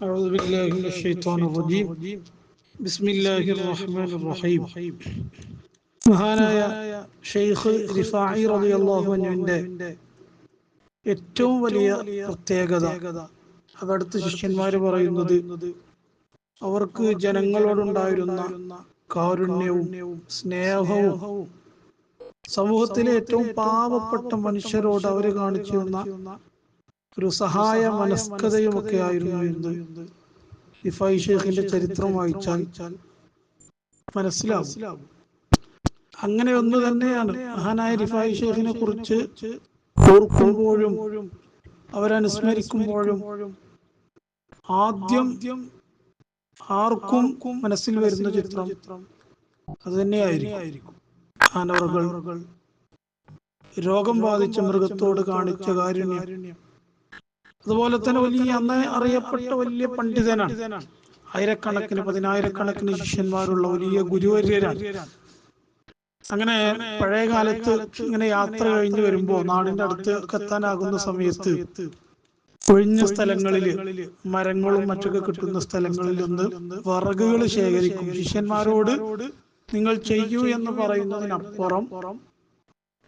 أعوذ بالله من الشيطان الرجيم بسم الله الرحمن الرحيم മഹാനായ ഷെയ്ഖ് റിഫായി റളിയല്ലാഹു അൻഹുവിന്റെ ഏറ്റവും വലിയ പ്രത്യേകത അവിടുത്തെ ശിഷ്യന്മാർ പറയുന്നത് അവർക്ക് ജനങ്ങളോടുണ്ടായിരുന്ന കാരുണ്യവും സ്നേഹവും സമൂഹത്തിലെ ഏറ്റവും പാവപ്പെട്ട മനുഷ്യരോട് അവർ കാണിച്ചിരുന്ന ഒരു സഹായ മനസ്കതയുമൊക്കെ ആയിരുന്നു എന്ന് ഇഫായി ഷേഖിന്റെ ചരിത്രം വായിച്ചാൽ മനസ്സിലാവും. അങ്ങനെ ഒന്ന് തന്നെയാണ്. മഹാനായ റിഫായി ഷേഖിനെ കുറിച്ച് ഓർക്കുമ്പോഴും അവരനുസ്മരിക്കുമ്പോഴും ആദ്യം ആർക്കും മനസ്സിൽ വരുന്ന ചിത്രം അത് തന്നെയായിരിക്കും രോഗം ബാധിച്ച മൃഗത്തോട് കാണിച്ച കാരുണ്യം. അതുപോലെ തന്നെ വലിയ അന്ന് അറിയപ്പെട്ട വലിയ പണ്ഡിതനാണ്. ആയിരക്കണക്കിന് പതിനായിരക്കണക്കിന് ശിഷ്യന്മാരുള്ള വലിയ ഗുരുവര്യരാണ്. അങ്ങനെ പഴയ കാലത്ത് ഇങ്ങനെ യാത്ര കഴിഞ്ഞു വരുമ്പോ നാടിന്റെ അടുത്ത് എത്താനാകുന്ന സമയത്ത് ഒഴിഞ്ഞ സ്ഥലങ്ങളിൽ മരങ്ങളും മറ്റൊക്കെ കിട്ടുന്ന സ്ഥലങ്ങളിൽ ഒന്ന് വിറകുകൾ ശേഖരിക്കും. ശിഷ്യന്മാരോട് നിങ്ങൾ ചെയ്യൂ എന്ന് പറയുന്നതിനപ്പുറം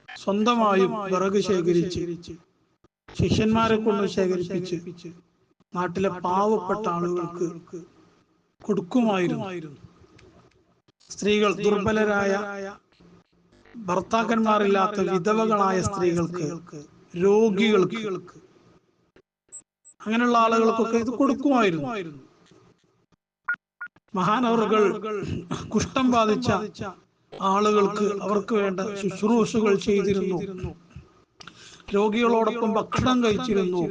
സ്വന്തമായും വിറക് ശേഖരിച്ച് ശിഷ്യന്മാരെ കൊണ്ട് ശേഖരിപ്പിച്ച് നാട്ടിലെ പാവപ്പെട്ട ആളുകൾക്ക് കൊടുക്കുമായിരുന്നു. സ്ത്രീകൾ ദുർബലരായ ഭർത്താക്കന്മാരില്ലാത്ത വിധവകളായ സ്ത്രീകൾക്ക് രോഗികൾക്ക് അങ്ങനെയുള്ള ആളുകൾക്കൊക്കെ ഇത് കൊടുക്കുമായിരുന്നു. മഹാനവറുകൾ കുഷ്ഠം ബാധിച്ച ആളുകൾക്ക് അവർക്ക് വേണ്ട ശുശ്രൂഷകൾ ചെയ്തിരുന്നു. രോഗികളോടൊപ്പം ഭക്ഷണം കഴിച്ചിരുന്നു.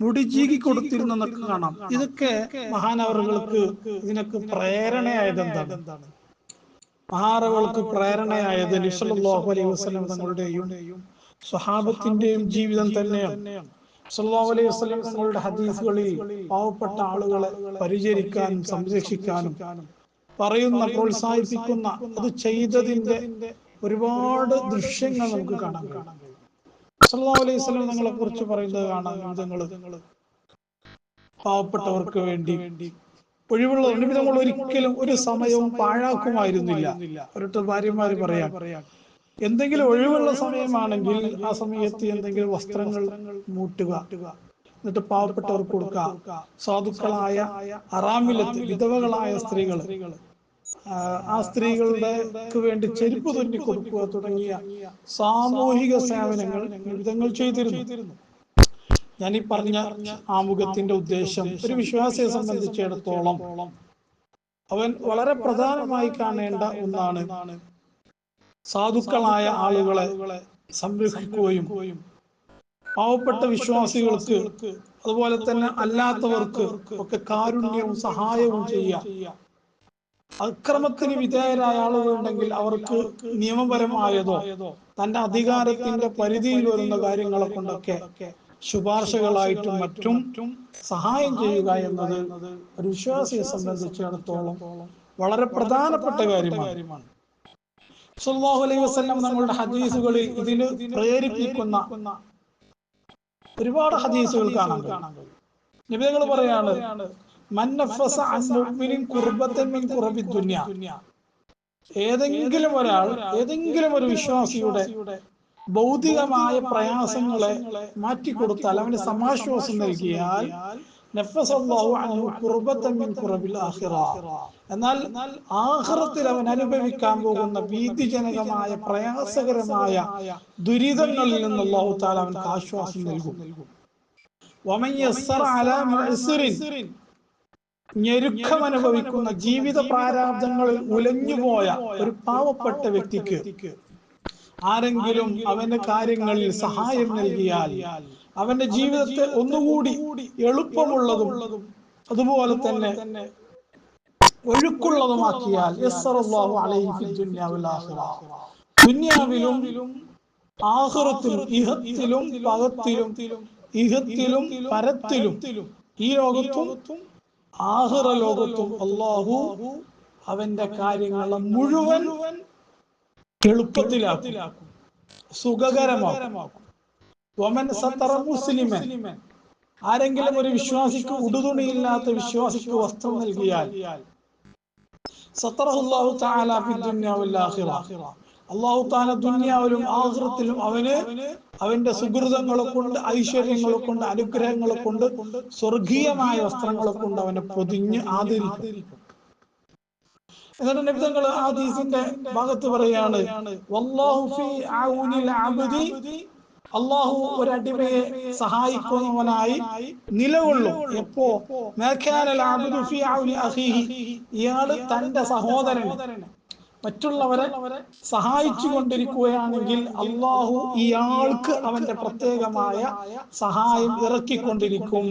മുടി മുടിജീകി കൊടുത്തിരുന്നെന്നൊക്കെ കാണാം. ഇതൊക്കെ മഹാനവറുകൾക്ക് ഇതിനൊക്കെ പ്രേരണയായത് എന്താണ് മഹാനവറുകൾക്ക് പ്രേരണയായത് നിസലാഹു വസ്ലം തങ്ങളുടെയും സ്വഹാബത്തിന്റെയും ജീവിതം തന്നെയാണ്. സല്ലാഹു അലൈഹി ഹദീസുകളിൽ പാവപ്പെട്ട ആളുകളെ പരിചരിക്കാനും സംരക്ഷിക്കാനും പറയുന്ന പ്രോത്സാഹിപ്പിക്കുന്ന അത് ചെയ്തതിന്റെ ഒരുപാട് ദൃശ്യങ്ങൾ നമുക്ക് കാണാൻ കഴിയും. അലൈഹി സ്വലം നിങ്ങളെ കുറിച്ച് പറയുന്നത് കാണാം നിങ്ങൾ പാവപ്പെട്ടവർക്ക് വേണ്ടി ഒഴിവുള്ള നിമിതങ്ങൾ ഒരിക്കലും ഒരു സമയവും പാഴാക്കുമായിരുന്നില്ല. ഒരിട്ട് ഭാര്യമാര് പറയാം എന്തെങ്കിലും ഒഴിവുള്ള സമയമാണെങ്കിൽ ആ സമയത്ത് എന്തെങ്കിലും വസ്ത്രങ്ങൾ മൂട്ടുക എന്നിട്ട് പാവപ്പെട്ടവർക്ക് കൊടുക്കുക. സാധുക്കളായ അറാമിലെത്തി വിധവകളായ സ്ത്രീകൾ ആ സ്ത്രീകളുടെ വേണ്ടി ചെരുപ്പ് തുന്നി കൊടുക്കുക തുടങ്ങിയ സാമൂഹിക സേവനങ്ങൾ വിവിധങ്ങൾ ചെയ്തിരുന്നു. ഞാൻ ഈ പറഞ്ഞ ആമുഖത്തിന്റെ ഉദ്ദേശം ഒരു വിശ്വാസിയെ സംബന്ധിച്ചിടത്തോളം അവൻ വളരെ പ്രധാനമായി കാണേണ്ട ഒന്നാണ് സാധുക്കളായ ആളുകളെ സംരക്ഷിക്കുകയും പാവപ്പെട്ട വിശ്വാസികൾക്ക് അതുപോലെ തന്നെ അല്ലാത്തവർക്ക് ഒക്കെ കാരുണ്യവും സഹായവും ചെയ്യുക. അക്രമത്തിന് വിധേയരായ ആളുകളുണ്ടെങ്കിൽ അവർക്ക് നിയമപരമായതോ തന്റെ അധികാരത്തിന്റെ പരിധിയിൽ വരുന്ന കാര്യങ്ങളെ കൊണ്ടൊക്കെ ശുപാർശകളായിട്ടും മറ്റും സഹായം ചെയ്യുക എന്നത് ഒരു വിശ്വാസിയെ സംബന്ധിച്ചിടത്തോളം വളരെ പ്രധാനപ്പെട്ട കാര്യമാണ്. സല്ലല്ലാഹു അലൈഹി വസല്ലം നമ്മളുടെ ഹദീസുകളിൽ ഇതിന് പ്രേരിപ്പിക്കുന്ന ഒരുപാട് ഹദീസുകൾ കാണാൻ കഴിയും. നിബിധകൾ പറയാണ് ഏതെങ്കിലും ഒരാൾ ഏതെങ്കിലും ഒരു വിശ്വാസിയുടെ ഭൗതികമായ പ്രയാസങ്ങളെ മാറ്റിക്കൊടുത്താൽ അവന് സമാശ്വാസം നൽകിയാൽ എന്നാൽ ആഹ്റത്തിൽ അവൻ അനുഭവിക്കാൻ പോകുന്ന ഭീതിജനകമായ പ്രയാസകരമായ ദുരിതങ്ങളിൽ നിന്ന് അവൻക്ക് ആശ്വാസം നൽകും. ഞെരുക്കം അനുഭവിക്കുന്ന ജീവിത പ്രാരാബ്ദങ്ങളിൽ ഉലഞ്ഞുപോയ ഒരു പാവപ്പെട്ട വ്യക്തിക്ക് ആരെങ്കിലും അവന്റെ കാര്യങ്ങളിൽ സഹായം നൽകിയാൽ അവന്റെ ജീവിതത്തെ ഒന്നുകൂടി എളുപ്പമുള്ളതും അതുപോലെ തന്നെ ഒഴുക്കുള്ളതുമാക്കിയാൽ ദുന്യാവിലും ആഹുറത്തിലും ഇഹത്തിലും പകത്തിലും ഇഹത്തിലും പരത്തിലും ഈ ലോകത്തും ആഹുറ ലോകത്തും അള്ളാഹു അവന്റെ കാര്യങ്ങളെ മുഴുവൻ എളുപ്പത്തിലാക്കും സുഖകരമാക്കും. മുസ്ലിമൻ. ആരെങ്കിലും ഒരു വിശ്വാസിക്ക് ഉടുതുണിയില്ലാത്ത വിശ്വാസിക്ക് വസ്ത്രം നൽകിയാൽ സത്തറഹുല്ലാഹു തആല ഫി വൽ ആഖിറ. അള്ളാഹു താല ദുന്യാവിലും ആഖിറത്തിലും അവന് അവന്റെ സുഹൃതങ്ങളെ കൊണ്ട് ഐശ്വര്യങ്ങളെ കൊണ്ട് അനുഗ്രഹങ്ങളെ കൊണ്ട് സ്വർഗീയമായ വസ്ത്രങ്ങളെ കൊണ്ട് അവനെ പൊതിഞ്ഞ് ആദരിക്കും. എന്നിട്ട് നബിതങ്ങൾ ആദീസിന്റെ ഭാഗത്ത് പറയാണ് അള്ളാഹു ഒരു അടിമയെ സഹായിക്കുന്നവനായി നിലകൊള്ളും. എപ്പോ? ഇയാൾ തന്റെ സഹോദരൻ. മറ്റുള്ളവരെ സഹായിച്ചു കൊണ്ടിരിക്കുകയാണെങ്കിൽ അള്ളാഹു ഇയാൾക്ക് അവന്റെ പ്രത്യേകമായ സഹായം ഇറക്കിക്കൊണ്ടിരിക്കും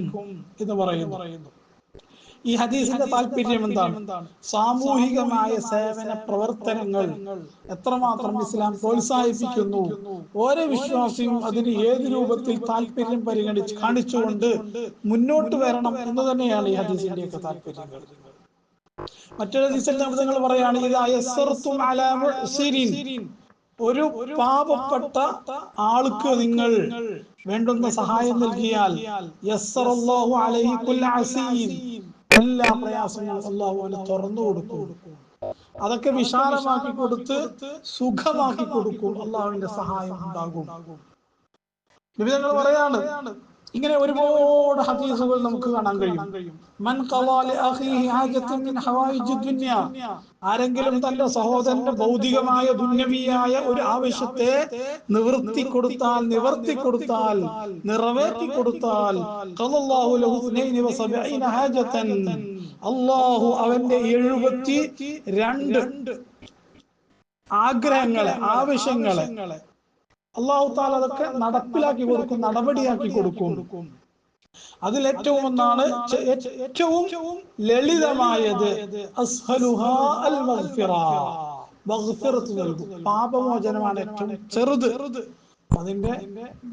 എന്ന് പറയുന്നു. ഈ ഹദീസിന്റെ താല്പര്യം എന്താണ്? സാമൂഹികമായ സേവന പ്രവർത്തനങ്ങൾ എത്രമാത്രം ഇസ്ലാം പ്രോത്സാഹിപ്പിക്കുന്നു? ഓരോ വിശ്വാസിയും അതിന് ഏത് രൂപത്തിൽ താല്പര്യം പരിഗണിച്ച് കാണിച്ചുകൊണ്ട് മുന്നോട്ട് വരണം എന്ന് തന്നെയാണ് ഈ ഹദീസിന്റെയൊക്കെ താല്പര്യങ്ങൾ മറ്റൊരു ഹദീസിൽ തങ്ങൾ പറയാണ് ഒരു പാപപ്പെട്ട ആൾക്ക് നിങ്ങൾ വേണ്ടുന്ന സഹായം നൽകിയാൽ എല്ലാ പ്രയാസങ്ങളും അള്ളാഹു അവന് തുറന്നു കൊടുക്കും. അതൊക്കെ വിശാലമാക്കി കൊടുത്ത് സുഖമാക്കി കൊടുക്കും. അള്ളാഹുവിന്റെ സഹായം ഉണ്ടാകും. നിബിധങ്ങൾ പറയാണ് ഇങ്ങനെ ഒരുപാട് ഹദീസുകൾ നമുക്ക് കാണാൻ കഴിയും. മൻ ആരെങ്കിലും തന്റെ സഹോദരന്റെ ഭൗതികമായ ദുന്യവിയായ ഒരു ആവശ്യത്തെ നിവൃത്തി കൊടുത്താൽ നിവർത്തി കൊടുത്താൽ നിറവേറ്റി കൊടുത്താൽ അള്ളാഹു അവന്റെ എഴുപത്തി രണ്ട് ആഗ്രഹങ്ങളെ ആവശ്യങ്ങളെ അള്ളാഹു താല അതൊക്കെ നടപ്പിലാക്കി കൊടുക്കും നടപടിയാക്കി കൊടുക്കും. അതിൽ ഏറ്റവും ഒന്നാണ് ഏറ്റവും ലളിതമായത് പാപമോചനമാണ് ഏറ്റവും ചെറുത്. അതിന്റെ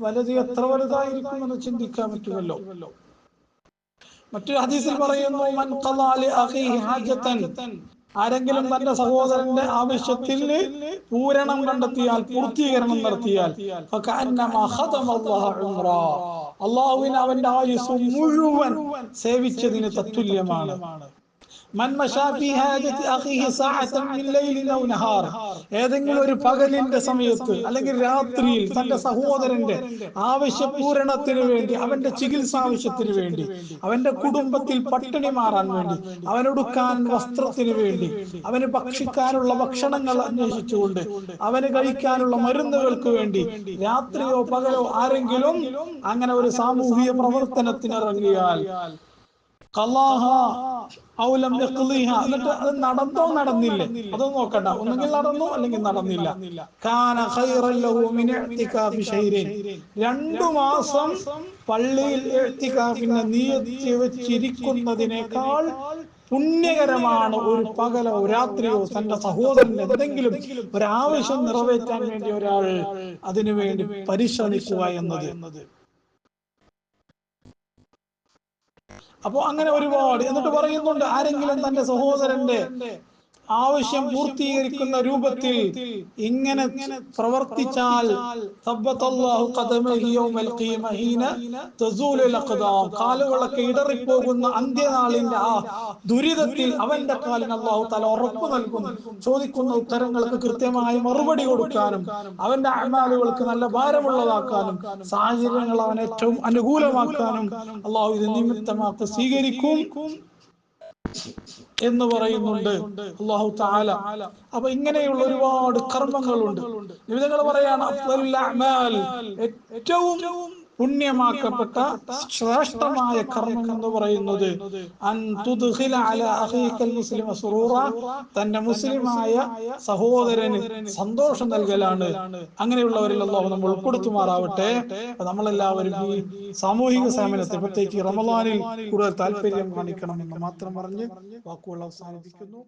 വലുത് എത്ര വലുതായിരിക്കും എന്ന് ചിന്തിക്കാൻ പറ്റുമല്ലോ. മറ്റൊരു ഹദീസിൽ പറയുന്നു ആരെങ്കിലും തന്റെ സഹോദരന്റെ ആവശ്യത്തിൽ പൂരണം കണ്ടെത്തിയാൽ പൂർത്തീകരണം നടത്തിയാൽ. അള്ളാഹുവിന് അവന്റെ ആയുസ് മുഴുവൻ സേവിച്ചതിന് തത്തുല്യമാണ്. മൻ മശാ ഫീ ഹാജത്തി അഖീഹി സഅതൻ മിൻ ലൈലിൻ ഔ നഹാർ. ഏതെങ്കിലും ഒരു പകലിന്റെ സമയത്ത് അല്ലെങ്കിൽ രാത്രിയിൽ തന്റെ സഹോദരന്റെ ആവശ്യ പൂരണത്തിന് വേണ്ടി അവന്റെ ചികിത്സ ആവശ്യത്തിന് വേണ്ടി അവന്റെ കുടുംബത്തിൽ പട്ടിണി മാറാൻ വേണ്ടി അവനൊടുക്കാൻ വസ്ത്രത്തിന് വേണ്ടി അവന് ഭക്ഷിക്കാനുള്ള ഭക്ഷണങ്ങൾ അന്വേഷിച്ചുകൊണ്ട് അവന് കഴിക്കാനുള്ള മരുന്നുകൾക്ക് വേണ്ടി രാത്രിയോ പകലോ ആരെങ്കിലും അങ്ങനെ ഒരു സാമൂഹിക പ്രവർത്തനത്തിന് ഇറങ്ങിയാൽ ഔലം. എന്നിട്ട് അത് നടന്നോ നടന്നില്ലേ. അതൊന്നും നോക്കണ്ട. ഒന്നെങ്കിൽ നടന്നു അല്ലെങ്കിൽ നടന്നില്ല. രണ്ടു മാസം പള്ളിയിൽ നിയത്തി വെച്ചിരിക്കുന്നതിനേക്കാൾ പുണ്യകരമാണ് ഒരു പകലോ രാത്രിയോ തന്റെ സഹോദരൻ എന്തെങ്കിലും ഒരാവശ്യം നിറവേറ്റാൻ വേണ്ടി ഒരാൾ അതിനുവേണ്ടി പരിശ്രമിക്കുക എന്നത്. അപ്പോ അങ്ങനെ ഒരുപാട്. എന്നിട്ട് പറയുന്നുണ്ട് ആരെങ്കിലും തന്റെ സഹോദരന്റെ ആവശ്യം പൂർത്തീകരിക്കുന്ന രൂപത്തിൽ ഇങ്ങനെ പ്രവർത്തിച്ചാൽ കാലുകളൊക്കെ ഇടറിപ്പോകുന്ന അന്ത്യനാളിന്റെ ആ ദുരിതത്തിൽ അവന്റെ കാലിന് അള്ളാഹു തല ഉറപ്പ് നൽകും ചോദിക്കുന്ന ഉത്തരങ്ങൾക്ക് കൃത്യമായി മറുപടി കൊടുക്കാനും അവന്റെ അമാലുകൾക്ക് നല്ല ഭാരമുള്ളതാക്കാനും സാഹചര്യങ്ങൾ അവൻ ഏറ്റവും അനുകൂലമാക്കാനും അള്ളാഹു ഇത് നിമിത്തമാക്കി സ്വീകരിക്കും. എന്ന് പറയുന്നുണ്ട്. അള്ളാഹു താല അപ്പൊ ഇങ്ങനെയുള്ള ഒരുപാട് കർമ്മങ്ങളുണ്ട്. നിമിതങ്ങൾ പറയാണ് ഏറ്റവും പുണ്യമാക്കപ്പെട്ട ശ്രേഷ്ഠമായ കർമ്മം എന്ന് പറയുന്നത് തന്റെ മുസ്ലിമായ സഹോദരന് സന്തോഷം നൽകലാണ്. അങ്ങനെയുള്ളവരിൽ അള്ളാഹു നമ്മൾ ഉൾപ്പെടുത്തുമാറാവട്ടെ. മാറാവട്ടെ നമ്മളെല്ലാവരും ഈ സാമൂഹിക സേവനത്തെ പ്രത്യേകിച്ച് റമദാനിൽ കൂടുതൽ താല്പര്യം കാണിക്കണം എന്ന് മാത്രം പറഞ്ഞ് വാക്കുകൾ അവസാനിപ്പിക്കുന്നു.